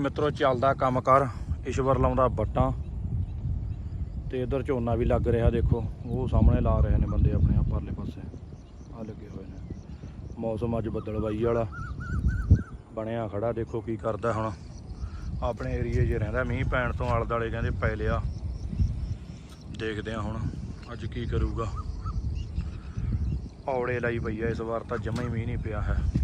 ਮਿੱਤਰੋ, ਚੱਲਦਾ ਕੰਮ ਕਰ, ਈਸ਼ਵਰ ਲਾਉਂਦਾ ਬੱਟਾਂ ਤੇ ਇਧਰ ਝੋਨਾ ਵੀ ਲੱਗ ਰਿਹਾ, ਦੇਖੋ, ਉਹ ਸਾਹਮਣੇ ਲਾ ਰਹੇ ਨੇ ਬੰਦੇ ਆਪਣੇ ਆ ਪਰਲੇ ਪਾਸੇ। ਆ ਲੱਗੇ ਹੋਏ ਨੇ। ਮੌਸਮ ਅੱਜ ਬੱਦਲਵਾਈ ਵਾਲਾ। ਬਣਿਆ ਖੜਾ, ਦੇਖੋ ਕੀ ਕਰਦਾ ਹੁਣ। ਆਪਣੇ ਏਰੀਏ 'ਚ ਰਹਿੰਦਾ, ਮੀਂਹ ਪੈਣ ਤੋਂ ਆਲੇ ਦੁਆਲੇ ਕਹਿੰਦੇ ਪੈ ਲਿਆ। ਦੇਖਦੇ ਆ ਹੁਣ, ਅੱਜ ਕੀ ਕਰੂਗਾ। ਔੜੇ ਲਾਈ ਪਈ ਆ, ਇਸ ਵਾਰ ਤਾਂ ਜਮਾ ਹੀ ਮੀਂਹ ਨਹੀਂ ਪਿਆ ਹੈ।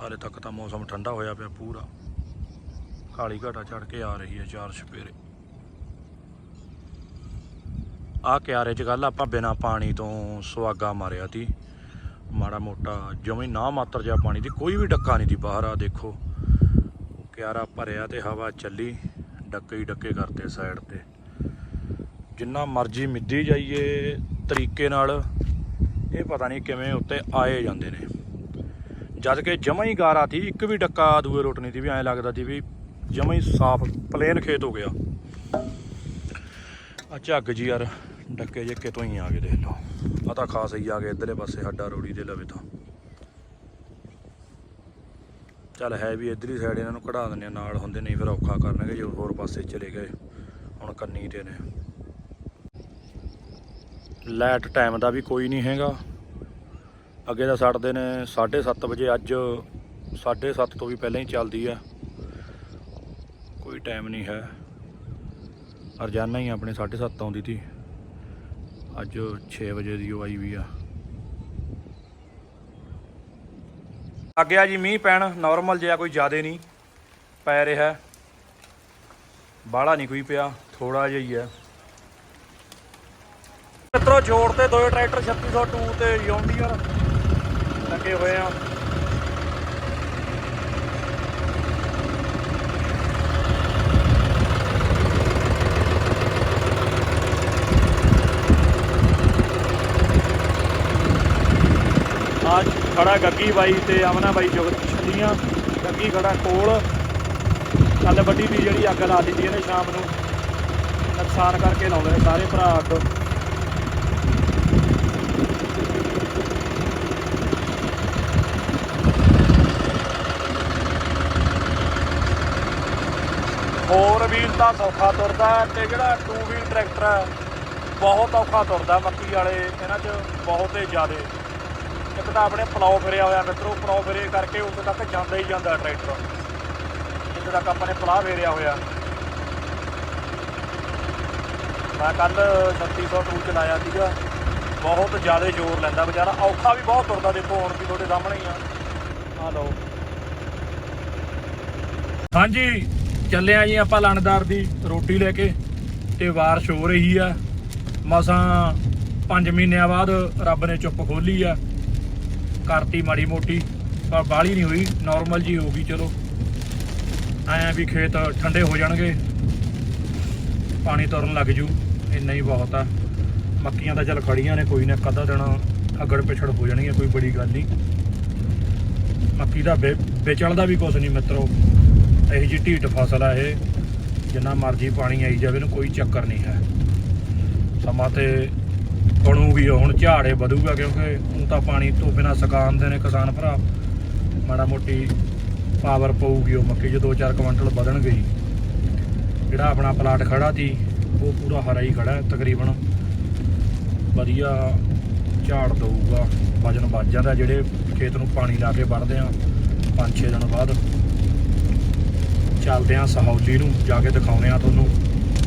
ਹਾਲੇ ਤੱਕ ਤਾਂ ਮੌਸਮ ਠੰਡਾ ਹੋਇਆ ਪਿਆ ਪੂਰਾ। ਕਾਲੀ ਘਾਟਾ ਚੜ ਕੇ ਆ ਰਹੀ ਹੈ ਚਾਰ ਸਪੇਰੇ ਆ ਕਿਆਰੇ ਚ ਗੱਲ ਆਪਾਂ ਬਿਨਾ ਪਾਣੀ ਤੋਂ ਸੁਆਗਾ ਮਾਰਿਆ ਤੀ। ਮਾੜਾ ਮੋਟਾ ਜਿਵੇਂ ਨਾ ਮਾਤਰ ਜਿਹਾ ਪਾਣੀ ਦੀ, ਕੋਈ ਵੀ ਡੱਕਾ ਨਹੀਂ ਦੀ ਬਾਹਰ ਆ ਦੇਖੋ। ਕਿਆਰਾ ਭਰਿਆ ਤੇ ਹਵਾ ਚੱਲੀ, ਡੱਕੇ ਹੀ ਡੱਕੇ ਕਰਤੇ ਸਾਈਡ ਤੇ। ਜਿੰਨਾ ਮਰਜ਼ੀ ਮਿੱਦੀ ਜਾਈਏ ਤਰੀਕੇ ਨਾਲ, ਇਹ ਪਤਾ ਨਹੀਂ ਕਿਵੇਂ ਉੱਤੇ ਆਏ ਜਾਂਦੇ ਨੇ। ਜਦ ਕਿ ਜਮਾ ਹੀ ਗਾਰਾ ਸੀ, ਇੱਕ ਵੀ ਡੱਕਾ ਦੂਏ ਰੋਟ ਨਹੀਂ ਸੀ ਵੀ ਐਂ ਲੱਗਦਾ ਸੀ ਵੀ ਜਮਾ ਹੀ ਸਾਫ਼ ਪਲੇਨ ਖੇਤ ਹੋ ਗਿਆ। ਆ ਝੱਗ ਜੀ ਯਾਰ, ਡੱਕੇ ਜੇ ਕਿਤੋਂ ਹੀ ਆ ਗਏ ਦੇਖ ਲਓ। ਆ ਤਾਂ ਖਾਸ ਹੀ ਆ ਗਏ, ਇਧਰਲੇ ਪਾਸੇ ਹੱਡਾ ਰੋੜੀ ਦੇ ਲਵੇ ਤਾਂ। ਚੱਲ ਹੈ ਵੀ ਇਧਰਲੀ ਸਾਈਡ ਇਹਨਾਂ ਨੂੰ ਕਢਾ ਦਿੰਦੇ ਆ ਨਾਲ ਹੁੰਦੇ ਨਹੀਂ ਫਿਰ ਔਖਾ ਕਰਨਗੇ, ਜੇ ਹੋਰ ਪਾਸੇ ਚਲੇ ਗਏ, ਹੁਣ ਕੰਨੀ ਤੇ ਨੇ। ਲਾਈਟ ਟਾਈਮ ਦਾ ਵੀ ਕੋਈ ਨਹੀਂ ਹੈਗਾ। ਅੱਗੇ ਤਾਂ ਛੱਡਦੇ ਨੇ 7:30 ਵਜੇ ਅੱਜ 7:30 ਤੋਂ ਵੀ ਪਹਿਲਾਂ ਹੀ ਚੱਲਦੀ ਆ। ਕੋਈ ਟਾਈਮ ਨਹੀਂ ਹੈ। ਰੋਜ਼ਾਨਾ ਹੀ ਆਪਣੇ 7:30 ਆਉਂਦੀ ਸੀ ਅੱਜ 6 ਵਜੇ ਦੀ ਉਹ ਆਈ ਵੀ ਆ। ਆ ਗਿਆ ਜੀ ਮੀਂਹ ਪੈਣ। ਨਾਰਮਲ ਜਿਹਾ ਕੋਈ ਜ਼ਿਆਦਾ ਨਹੀਂ। ਪੈ ਰਿਹਾ। ਬਾਹਲਾ ਨਹੀਂ ਕੋਈ ਪਿਆ। ਥੋੜਾ ਜਿਹਾ ਹੀ ਹੈ ਮਿੱਤਰੋ ਜੋੜ ਤੇ ਦੋ ਟਰੈਕਟਰ 3602 ਤੇ ਯੋਂਡੀਅਰ ਲੱਗੇ ਹੋਏ ਆ। ਅੱਜ ਖੜਾ ਗੱਗੀ ਬਾਈ ਤੇ ਅਮਨਾ ਬਾਈ ਜੁਗ ਛੱਡੀਆਂ। ਗੱਗੀ ਖੜਾ ਕੋਲ। ਕੱਲ ਵੱਡੀ ਵੀ ਜਿਹੜੀ ਅੱਗ ਲਾ ਦਿੱਤੀ ਇਹਨੇ ਸ਼ਾਮ ਨੂੰ। ਨੁਕਸਾਨ ਕਰਕੇ ਲਾਉਂਦੇ ਨੇ ਸਾਰੇ ਭਰਾ ਅੱਗ। ਵੀਲ ਤਾਂ ਸੌਖਾ ਤੁਰਦਾ ਹੈ ਤੇ ਜਿਹੜਾ ਟੂ ਵੀਲ ਟਰੈਕਟਰ ਹੈ ਬਹੁਤ ਔਖਾ ਤੁਰਦਾ ਮੱਕੀ ਵਾਲੇ, ਇਹਨਾਂ 'ਚ ਬਹੁਤ ਹੀ ਜ਼ਿਆਦੇ। ਇੱਕ ਤਾਂ ਆਪਣੇ ਪਲਾਉ ਫਿਰਿਆ ਹੋਇਆ ਮਿੱਤਰੋ, ਪਲਾਉ ਫਿਰੇ ਕਰਕੇ ਉੱਥੇ ਤੱਕ ਜਾਂਦਾ ਹੀ ਜਾਂਦਾ ਟਰੈਕਟਰ ਜਿੱਥੇ ਤੱਕ ਆਪਾਂ ਨੇ ਪਲਾਹ ਫੇਰਿਆ ਹੋਇਆ। ਮੈਂ ਕੱਲ 3602 ਚਲਾਇਆ ਸੀਗਾ। ਬਹੁਤ ਜ਼ਿਆਦਾ ਜ਼ੋਰ ਲੈਂਦਾ ਵਿਚਾਰਾ ਔਖਾ ਵੀ ਬਹੁਤ ਤੁਰਦਾ, ਦੇਖੋ ਹੁਣ ਵੀ ਤੁਹਾਡੇ ਸਾਹਮਣੇ ਹੀ ਆ। ਆ ਲਓ। ਹਾਂਜੀ। ਚੱਲਿਆ ਜੀ ਆਪਾਂ ਲਣਦਾਰ ਦੀ ਰੋਟੀ ਲੈ ਕੇ ਤੇ ਬਾਰਿਸ਼ ਹੋ ਰਹੀ ਆ। ਮਸਾਂ 5 ਮਹੀਨਿਆਂ ਬਾਅਦ ਰੱਬ ਨੇ ਚੁੱਪ ਖੋਲੀ ਆ। ਕਰਤੀ ਮਾੜੀ ਮੋਟੀ, ਪਰ ਬਾਲੀ ਨਹੀਂ ਹੋਈ ਨਾਰਮਲ ਜੀ ਹੋ ਗਈ, ਚਲੋ। ਐਂ ਵੀ ਖੇਤ ਠੰਡੇ ਹੋ ਜਾਣਗੇ। ਪਾਣੀ ਤੁਰਨ ਲੱਗ ਜੂ, ਇੰਨਾ ਹੀ ਬਹੁਤ ਆ। ਮੱਕੀਆਂ ਤਾਂ ਚੱਲ ਖੜੀਆਂ ਨੇ, ਕੋਈ ਨਾ ਕਦਾ ਦਿਨ ਅਗੜ ਪਿਛੜ ਹੋ ਜਾਣਗੀਆਂ, ਕੋਈ ਬੜੀ ਗੱਲ ਨਹੀਂ। ਮੱਕੀ ਦਾ ਵੇ- ਵਿਚਲ ਦਾ ਵੀ ਕੁਝ ਨਹੀਂ ਮਿੱਤਰੋ। ਇਹੀ ਜਿਹੀ ਢੀਟ ਫਸਲ ਆ ਇਹ ਜਿੰਨਾ ਮਰਜ਼ੀ ਪਾਣੀ ਆਈ ਜਾਵੇ ਇਹਨੂੰ ਕੋਈ ਚੱਕਰ ਨਹੀਂ ਹੈ। ਸਮਾਂ ਤੇ ਬਣੂਗੀ ਉਹ, ਹੁਣ ਝਾੜੇ ਵਧੂਗਾ ਕਿਉਂਕਿ ਹੁਣ ਤਾਂ ਪਾਣੀ ਤੋਂ ਬਿਨਾ ਸਕਾਉਂਦੇ ਨੇ ਕਿਸਾਨ ਭਰਾ। ਮਾੜਾ ਮੋਟੀ ਪਾਵਰ ਪਊਗੀ ਉਹ ਮੱਕੀ 'ਚ 2-4 ਕੁਇੰਟਲ ਵਧਣ ਗਈ ਜਿਹੜਾ ਆਪਣਾ ਪਲਾਟ ਖੜਾ ਸੀ ਉਹ ਪੂਰਾ ਹਰਾ ਹੀ ਖੜਾ ਤਕਰੀਬਨ। ਵਧੀਆ ਝਾੜ ਦਊਗਾ ਵਜਨ ਵੱਧ ਜਾਂਦਾ ਜਿਹੜੇ ਖੇਤ ਨੂੰ ਪਾਣੀ ਲਾ ਕੇ ਵੜਦੇ ਆ 5-6 ਦਿਨ ਬਾਅਦ। ਚੱਲਦੇ ਆ ਸਹੌਲੀ ਨੂੰ, ਜਾ ਕੇ ਦਿਖਾਉਨੇ ਆ ਤੁਹਾਨੂੰ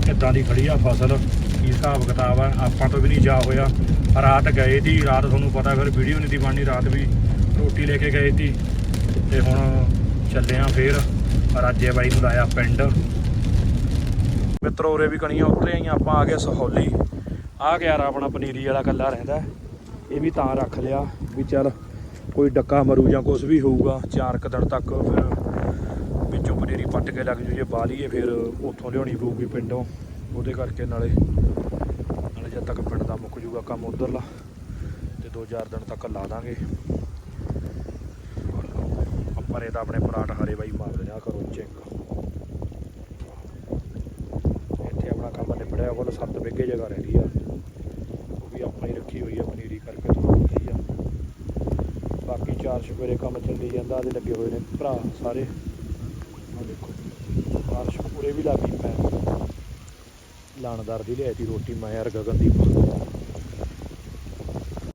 ਕਿੱਦਾਂ ਦੀ ਖੜੀ ਆ ਫਸਲ, ਕੀ ਹਿਸਾਬ ਕਿਤਾਬ ਆ, ਆਪਾਂ ਤੋਂ ਵੀ ਨਹੀਂ ਜਾ ਹੋਇਆ। ਰਾਤ ਗਏ ਦੀ ਰਾਤ ਤੁਹਾਨੂੰ ਪਤਾ ਫਿਰ ਵੀਡੀਓ ਨਹੀਂ ਦੀ ਬਣਨੀ, ਰਾਤ ਵੀ ਰੋਟੀ ਲੈ ਕੇ ਗਏ ਸੀ। ਤੇ ਹੁਣ ਚੱਲੇ ਆ ਫੇਰ, ਰਾਜੇ ਬਾਈ ਨੂੰ ਲਾਇਆ ਪਿੰਡ। ਮਿੱਤਰੋ, ਉਰੇ ਵੀ ਕਣੀਆਂ ਉਤਰੇ ਆਈਆਂ, ਆਪਾਂ ਆ ਗਏ ਸਹੌਲੀ। ਆ ਗਿਆ ਰਾ ਆਪਣਾ ਪਨੀਰੀ ਵਾਲਾ ਕੱਲਾ ਰਹਿੰਦਾ। ਇਹ ਵੀ ਤਾਂ ਰੱਖ ਲਿਆ ਵੀ ਚੱਲ ਕੋਈ ਡੱਕਾ ਮਰੂ ਜਾਂ ਕੁਝ ਵੀ ਹੋਊਗਾ, ਚਾਰ ਕੁ ਤੱਕ ਫਿਰ ਵਿੱਚੋਂ ਪਨੀਰੀ ਪੱਟ ਕੇ ਲੱਗ ਜੂ ਜੇ ਪਾ ਫਿਰ ਉੱਥੋਂ ਲਿਆਉਣੀ ਪਊਗੀ ਪਿੰਡੋਂ। ਉਹਦੇ ਕਰਕੇ ਨਾਲੇ ਨਾਲੇ ਜਦ ਤੱਕ ਪਿੰਡ ਦਾ ਮੁੱਕ ਜੂਗਾ ਕੰਮ ਉਧਰਲਾ, ਤੇ 2-4 ਦਿਨ ਤੱਕ ਲਾ ਦਾਂਗੇ। ਆਪਾਂ ਨੇ ਤਾਂ ਆਪਣੇ ਪਰਾਠ ਹਰੇ ਬਾਈ ਮਾਰ ਆ, ਕਰੋ ਚੈੱਕ। ਇੱਥੇ ਆਪਣਾ ਕੰਮ ਨਿਬੜਿਆ ਕੋਲ 7 ਵਿਗੇ ਜਗ੍ਹਾ ਰਹਿ ਗਈ ਆ। ਉਹ ਵੀ ਆਪਾਂ ਹੀ ਰੱਖੀ ਹੋਈ ਆ, ਪਨੀਰੀ ਕਰਕੇ ਤੁਹਾਨੂੰ ਪਤਾ ਹੀ ਆ। ਬਾਕੀ ਚਾਰ ਛਪੇਰੇ ਕੰਮ ਚੱਲੀ ਜਾਂਦਾ ਤੇ ਲੱਗੇ ਹੋਏ ਨੇ ਭਰਾ ਸਾਰੇ। ਬਾਰਿਸ਼ ਪੂਰੇ ਵੀ ਲੱਗੀ ਪੈ ਲਾਣਦਾਰ ਦੀ ਲਿਆਈ ਰੋਟੀ, ਮੈਂ ਯਾਰ ਗਗਨਦੀਪ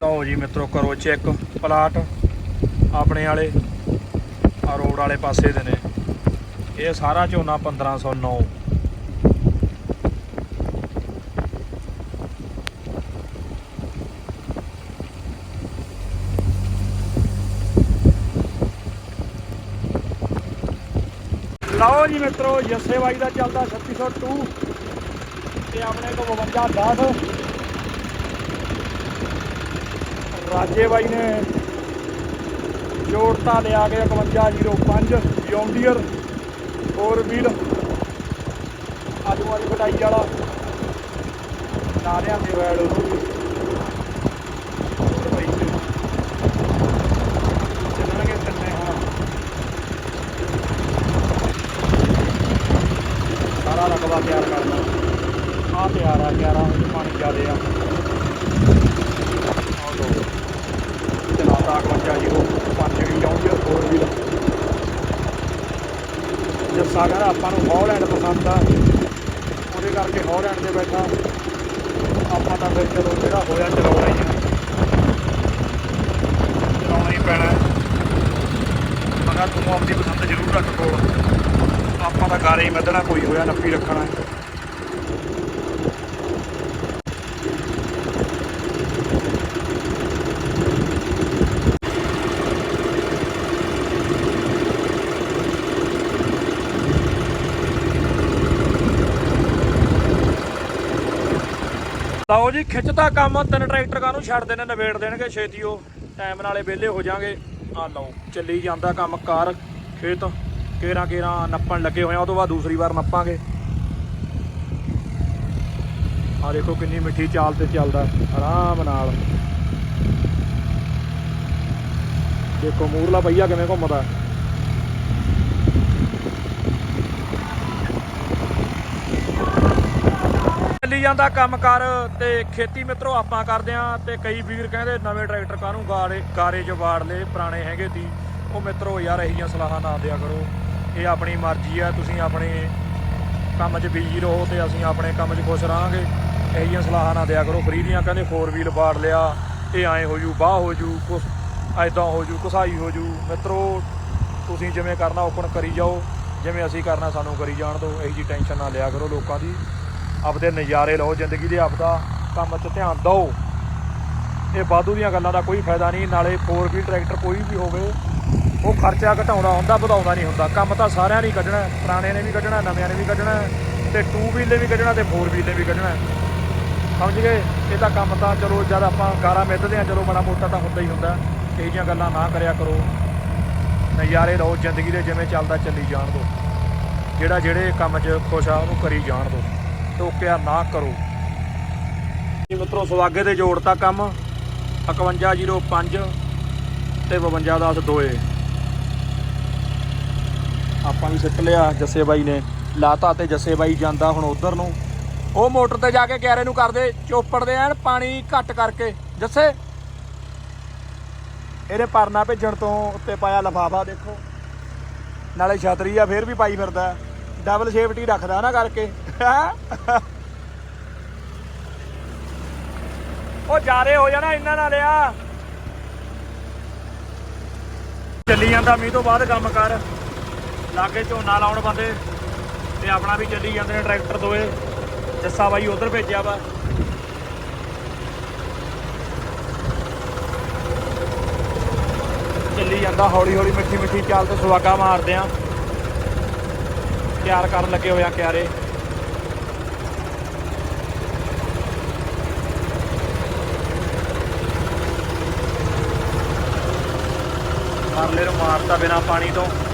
ਲਓ ਜੀ ਮਿੱਤਰੋ, ਕਰੋ ਚੈੱਕ ਪਲਾਟ। ਆਪਣੇ ਵਾਲੇ ਆ ਰੋਡ ਵਾਲੇ ਪਾਸੇ ਦੇ ਨੇ। ਇਹ ਸਾਰਾ ਝੋਨਾ 1509 ਲਓ ਜੀ ਮਿੱਤਰੋ ਜੱਸੇ ਬਾਈ ਦਾ ਚੱਲਦਾ 3602 ਤੇ ਆਪਣੇ ਕੋਲ 52 10 ਰਾਜੇ ਬਾਈ ਨੇ ਜੋੜਤਾ ਲਿਆ ਕੇ 5105 ਜੌਂਡੀਅਰ ਫੋਰ ਵੀਲ ਆਲੂ ਵਾਲੀ ਕਟਾਈ ਵਾਲਾ। ਨਾਰਿਆਂ ਦੇ ਵੈਲ ਉਹਨੂੰ ਵੀ ਤੇ ਬਾਈ ਜੀ, ਚੱਲਣਗੇ ਤਿੰਨੇ ਹੁਣ ਸਾਰਾ ਰਕਬਾ ਤਿਆਰ ਕਰਨਾ। ਆ ਤਿਆਰ ਆ 11 ਵਿੱਚ ਪਾਣੀ ਜ਼ਿਆਦੇ ਆ। ਆਹ ਲੋ ਚਲਾਤਾ 51 ਜੀਰੋ ਪੰਜ ਵੀ ਚਾਹੁੰਦੇ ਹੋਰ ਵੀ ਜੱਸਾ ਕਹਿੰਦਾ ਆਪਾਂ ਨੂੰ ਹੌਲੈਂਡ ਪਸੰਦ ਆ, ਉਹਦੇ ਕਰਕੇ ਹੌਲੈਂਡ ਤੇ ਬੈਠਾ। ਆਪਾਂ ਤਾਂ ਫਿਰ ਚਲੋ ਜਿਹੜਾ ਹੋਇਆ, ਚਲਾਉਣਾ ਹੀ ਆ। ਚਲਾਉਣਾ ਹੀ ਪੈਣਾ। ਮਗਾ ਤੁਹਾਨੂੰ ਆਪਣੀ ਪਸੰਦ ਜ਼ਰੂਰ ਰੱਖ ਕੋਲ। ਆਪਾਂ ਤਾਂ ਗਾਰੇ ਹੀ ਮੱਧਣਾ ਕੋਈ ਹੋਇਆ ਨੱਪੀ ਰੱਖਣਾ ਲਓ ਜੀ ਖਿੱਚਤਾ ਕੰਮ, ਤਿੰਨ ਟਰੈਕਟਰ ਕਾਹਨੂੰ ਛੱਡ ਦੇਣੇ ਨਵੇੜ ਦੇਣਗੇ, ਛੇਤੀ ਉਹ। ਟਾਈਮ ਨਾਲੇ ਵਿਹਲੇ ਹੋ ਜਾਾਂਗੇ। ਆ ਲਓ, ਚੱਲੀ ਜਾਂਦਾ ਕੰਮ, ਕਾਰ, ਖੇਤ। ਕੇਰਾ ਕੇਰਾ ਨੱਪਣ ਲੱਗੇ ਹੋਏ ਆ, ਉਹ ਤੋਂ ਬਾਅਦ ਦੂਸਰੀ ਵਾਰ ਨੱਪਾਂਗੇ। ਆ ਦੇਖੋ ਕਿੰਨੀ ਮਿੱਠੀ ਚਾਲ ਤੇ ਚੱਲਦਾ, ਆਰਾਮ ਨਾਲ। ਦੇਖੋ ਮੂਰਲਾ ਪਈਆ ਕਿਵੇਂ ਘੁੰਮਦਾ। ਚੱਲੀ ਜਾਂਦਾ ਕੰਮ ਕਰ ਤੇ ਖੇਤੀ ਮਿੱਤਰੋ, ਆਪਾਂ ਕਰਦੇ ਆ ਤੇ ਕਈ ਵੀਰ ਕਹਿੰਦੇ ਨਵੇਂ ਟਰੈਕਟਰ ਕਾਹਨੂੰ ਗਾਰੇ ਗਾਰੇ ਚ ਵਾੜ ਲਏ, ਪੁਰਾਣੇ ਹੈਗੇ ਤੀ ਉਹ ਮਿੱਤਰੋ ਯਾਰ ਇਹੋ ਜਿਹੀਆਂ ਸਲਾਹਾਂ ਨਾ ਦਿਆ ਕਰੋ। ਇਹ ਆਪਣੀ ਮਰਜ਼ੀ ਆ, ਤੁਸੀਂ ਆਪਣੇ ਕੰਮ 'ਚ ਬਿਜ਼ੀ ਰਹੋ ਤੇ ਅਸੀਂ ਆਪਣੇ ਕੰਮ 'ਚ ਖੁਸ਼ ਰਹਾਂਗੇ। ਇਹੋ ਜਿਹੀਆਂ ਸਲਾਹਾਂ ਨਾ ਦਿਆ ਕਰੋ। ਫਰੀ ਦੀਆਂ ਕਹਿੰਦੇ ਫੋਰ ਵੀਲ ਵਾੜ ਲਿਆ, ਇਹ ਐਂ ਹੋ ਜੂ, ਬਾਹ ਹੋ ਜੂ, ਕੁਛ ਐਦਾਂ ਹੋ ਜੂ ਘਸਾਈ ਹੋ ਜੂ। ਮਿੱਤਰੋ, ਤੁਸੀਂ ਜਿਵੇਂ ਕਰਨਾ ਓਪਨ ਕਰੀ ਜਾਓ, ਜਿਵੇਂ ਅਸੀਂ ਕਰਨਾ ਸਾਨੂੰ ਕਰੀ ਜਾਣ ਦਿਓ। ਇਹੋ ਜੀ ਟੈਨਸ਼ਨ ਨਾ ਲਿਆ ਕਰੋ ਲੋਕਾਂ ਦੀ। ਆਪਦੇ ਨਜ਼ਾਰੇ ਲਓ, ਜ਼ਿੰਦਗੀ ਦੇ ਆਪਦਾ ਕੰਮ 'ਚ ਧਿਆਨ ਦਿਓ। ਇਹ ਵਾਧੂ ਦੀਆਂ ਗੱਲਾਂ ਦਾ ਕੋਈ ਫਾਇਦਾ ਨਹੀਂ, ਨਾਲੇ 4 ਵੀਲ ਟਰੈਕਟਰ ਕੋਈ ਵੀ ਹੋਵੇ ਉਹ ਖਰਚਾ ਘਟਾਉਣਾ ਹੁੰਦਾ ਵਧਾਉਂਦਾ ਨਹੀਂ ਹੁੰਦਾ। ਕੰਮ ਤਾਂ ਸਾਰਿਆਂ ਨੇ ਕੱਢਣਾ ਪੁਰਾਣਿਆਂ ਨੇ ਵੀ ਕੱਢਣਾ ਨਵਿਆਂ ਨੇ ਵੀ ਕੱਢਣਾ ਹੈ, ਤੇ 2 ਵੀਲ ਨੇ ਵੀ ਕੱਢਣਾ ਤੇ 4 ਵੀਲ ਨੇ ਵੀ ਕੱਢਣਾ ਸਮਝ ਗਏ? ਇਹ ਤਾਂ ਕੰਮ ਤਾਂ ਚਲੋ ਜਦ ਆਪਾਂ ਗਾਰਾ ਮਿੱਧਦੇ ਆ ਚਲੋ ਬੜਾ ਮੋਟਾ ਤਾਂ ਹੁੰਦਾ ਹੀ ਹੁੰਦਾ। ਇਹੋ ਜਿਹੀਆਂ ਗੱਲਾਂ ਨਾ ਕਰਿਆ ਕਰੋ। ਨਜ਼ਾਰੇ ਲਓ ਜ਼ਿੰਦਗੀ ਦੇ ਜਿਵੇਂ ਚੱਲਦਾ ਚੱਲੀ ਜਾਣ ਦਿਓ। ਜਿਹੜਾ ਜਿਹੜੇ ਕੰਮ 'ਚ ਖੁਸ਼ ਆ ਉਹਨੂੰ ਕਰੀ ਜਾਣ ਦਿਓ। ਟੋਕਿਆ ਨਾ ਕਰੋ। ਜੀ ਮਿੱਤਰੋ ਸਵਾਗੇ ਦੇ ਜੋੜਤਾ ਕੰਮ। 5105 ਤੇ 5210 ਦੋਏ ਆਪਾਂ ਵੀ ਸਿੱਟ ਲਿਆ ਜੱਸੇ ਬਾਈ ਨੇ ਲਾਤਾ ਤੇ ਜੱਸੇ ਬਾਈ ਜਾਂਦਾ ਹੁਣ ਉਧਰ ਨੂੰ। ਉਹ ਮੋਟਰ ਤੇ ਜਾ ਕੇ ਕਿਆਰੇ ਨੂੰ ਕਰਦੇ, ਚੋਪੜ ਦੇ ਐਨ ਪਾਣੀ ਘੱਟ ਕਰਕੇ। ਜੱਸੇ ਇਹਦੇ ਪਰਨਾ ਭੇਜਣ ਤੋਂ ਉੱਤੇ ਪਾਇਆ ਲਫਾਫਾ, ਦੇਖੋ। ਨਾਲੇ ਛਤਰੀ ਆ, ਫੇਰ ਵੀ ਪਾਈ ਫਿਰਦਾ। ਡਬਲ ਸੇਫਟੀ ਰੱਖਦਾ ਨਾ ਕਰਕੇ। ਉਹ ਜਾਰੇ ਹੋ ਜਾਣਾ ਇਹਨਾਂ ਨਾਲ ਲਿਆ ਚੱਲੀ ਜਾਂਦਾ, ਮੀਂਹ ਤੋਂ ਬਾਅਦ ਕੰਮ ਕਰ। ਲਾਗੇ ਝੋਨਾ ਲਾਉਣ ਬੰਦੇ ਤੇ ਆਪਣਾ ਵੀ ਚੱਲੀ ਜਾਂਦੇ ਨੇ ਟਰੈਕਟਰ ਦੋਏ ਜੱਸਾ ਬਾਈ ਉਧਰ ਭੇਜਿਆ ਵਾ। ਚੱਲੀ ਜਾਂਦਾ ਹੌਲੀ ਹੌਲੀ ਮਿੱਠੀ ਮਿੱਠੀ ਚਾਲ ਤੇ ਸੁਆਗਾ ਮਾਰਦੇ ਆ। ਤਿਆਰ ਕਰਨ ਲੱਗੇ ਹੋਇਆ ਕਿਆਰੇ। ਪਰਲੇ ਬਿਨਾ ਪਾਣੀ ਤੋਂ।